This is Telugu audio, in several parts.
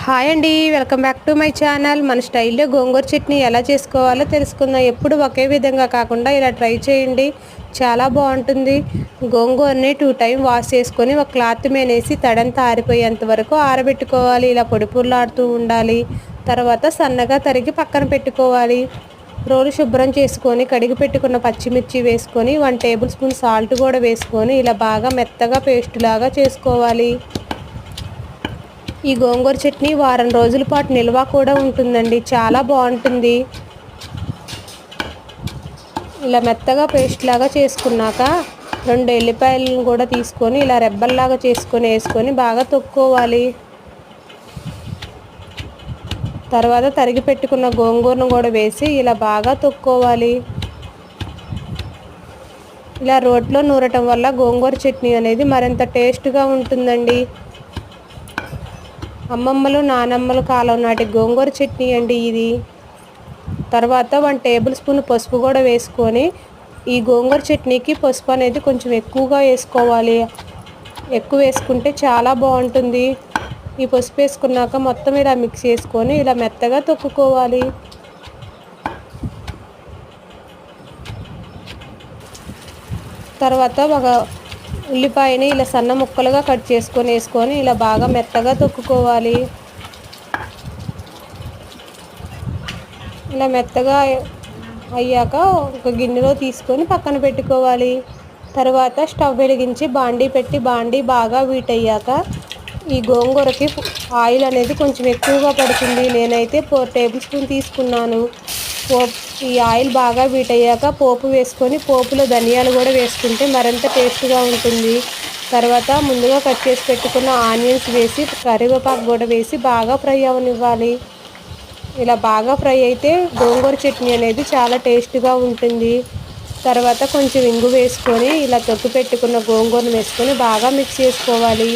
హాయ్ అండి welcome back to my channel. మన స్టైల్లో గోంగూర చట్నీ ఎలా చేసుకోవాలో తెలుసుకుందాం. ఎప్పుడు ఒకే విధంగా కాకుండా ఇలా ట్రై చేయండి. చాలా బాగుంటుంది. గోంగూరని టూ టైం వాష్ చేసుకొని ఒక క్లాత్ మేనేసి తడంతా ఆరిపోయేంత వరకు ఆరబెట్టుకోవాలి. ఇలా పొడి పొడిలాడుతూ ఉండాలి. తర్వాత సన్నగా తరిగి పక్కన పెట్టుకోవాలి. రోలు శుభ్రం చేసుకొని కడిగి పెట్టుకున్న పచ్చిమిర్చి వేసుకొని వన్ టేబుల్ స్పూన్ సాల్ట్ కూడా వేసుకొని ఇలా బాగా మెత్తగా పేస్ట్ లాగా చేసుకోవాలి. ఈ గోంగూర చట్నీ వారం రోజుల పాటు నిల్వ కూడా ఉంటుందండి. చాలా బాగుంటుంది. ఇలా మెత్తగా పేస్ట్ లాగా చేసుకున్నాక రెండు ఎల్లిపాయలను కూడా తీసుకొని ఇలా రెబ్బల్లాగా చేసుకొని వేసుకొని బాగా తొక్కోవాలి తర్వాత తరిగి పెట్టుకున్న గోంగూరను కూడా వేసి ఇలా బాగా తొక్కోవాలి. ఇలా రోట్లో నూరటం వల్ల గోంగూర చట్నీ అనేది మరింత టేస్ట్గా ఉంటుందండి. అమ్మమ్మలు నానమ్మలు కాలం నాటి గోంగూర చట్నీ అండి ఇది. తర్వాత వన్ టేబుల్ స్పూన్ పసుపు కూడా వేసుకొని ఈ గోంగూర చట్నీకి పసుపు అనేది కొంచెం ఎక్కువగా వేసుకోవాలి. ఎక్కువ వేసుకుంటే చాలా బాగుంటుంది. ఈ పసుపు వేసుకున్నాక మొత్తం ఇలా మిక్స్ చేసుకొని ఇలా మెత్తగా తొక్కుకోవాలి. తర్వాత ఒక ఉల్లిపాయని ఇలా సన్న ముక్కలుగా కట్ చేసుకొని వేసుకొని ఇలా బాగా మెత్తగా తొక్కుకోవాలి. ఇలా మెత్తగా అయ్యాక ఒక గిన్నెలో తీసుకొని పక్కన పెట్టుకోవాలి. తర్వాత స్టవ్ వెలిగించి బాండీ పెట్టి బాండీ బాగా వీట్ అయ్యాక ఈ గోంగూరకి ఆయిల్ అనేది కొంచెం ఎక్కువగా పడుతుంది. నేనైతే ఫోర్ టేబుల్ స్పూన్ తీసుకున్నాను. పోపు ఈ ఆయిల్ బాగా వీట్ అయ్యాక పోపు వేసుకొని పోపులో ధనియాలు కూడా వేసుకుంటే మరింత టేస్ట్గా ఉంటుంది. తర్వాత ముందుగా కట్ చేసి పెట్టుకున్న ఆనియన్స్ వేసి కరివేపాకు కూడా వేసి బాగా ఫ్రై అవనివ్వాలి. ఇలా బాగా ఫ్రై అయితే గోంగూర చట్నీ అనేది చాలా టేస్ట్గా ఉంటుంది. తర్వాత కొంచెం ఇంగు వేసుకొని ఇలా తొక్కు పెట్టుకున్న గోంగూరను వేసుకొని బాగా మిక్స్ చేసుకోవాలి.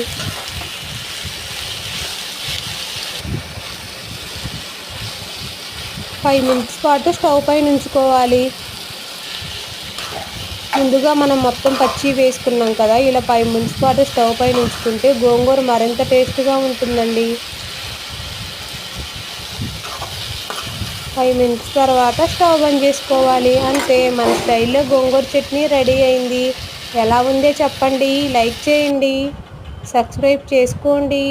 ఫైవ్ మినిట్స్ పాటు స్టవ్ పైన ఉంచుకోవాలి ముందుగా మనం మొత్తం పచ్చి వేసుకున్నాం కదా ఇలా ఫైవ్ మినిట్స్ పాటు స్టవ్ పైన ఉంచుకుంటే గోంగూర మరింత టేస్ట్గా ఉంటుందండి. ఫైవ్ మినిట్స్ తర్వాత స్టవ్ బంద్ చేసుకోవాలి. అంతే మన స్టైల్లో గోంగూర చట్నీ రెడీ అయింది. ఎలా ఉందో చెప్పండి. లైక్ చేయండి. సబ్స్క్రైబ్ చేసుకోండి.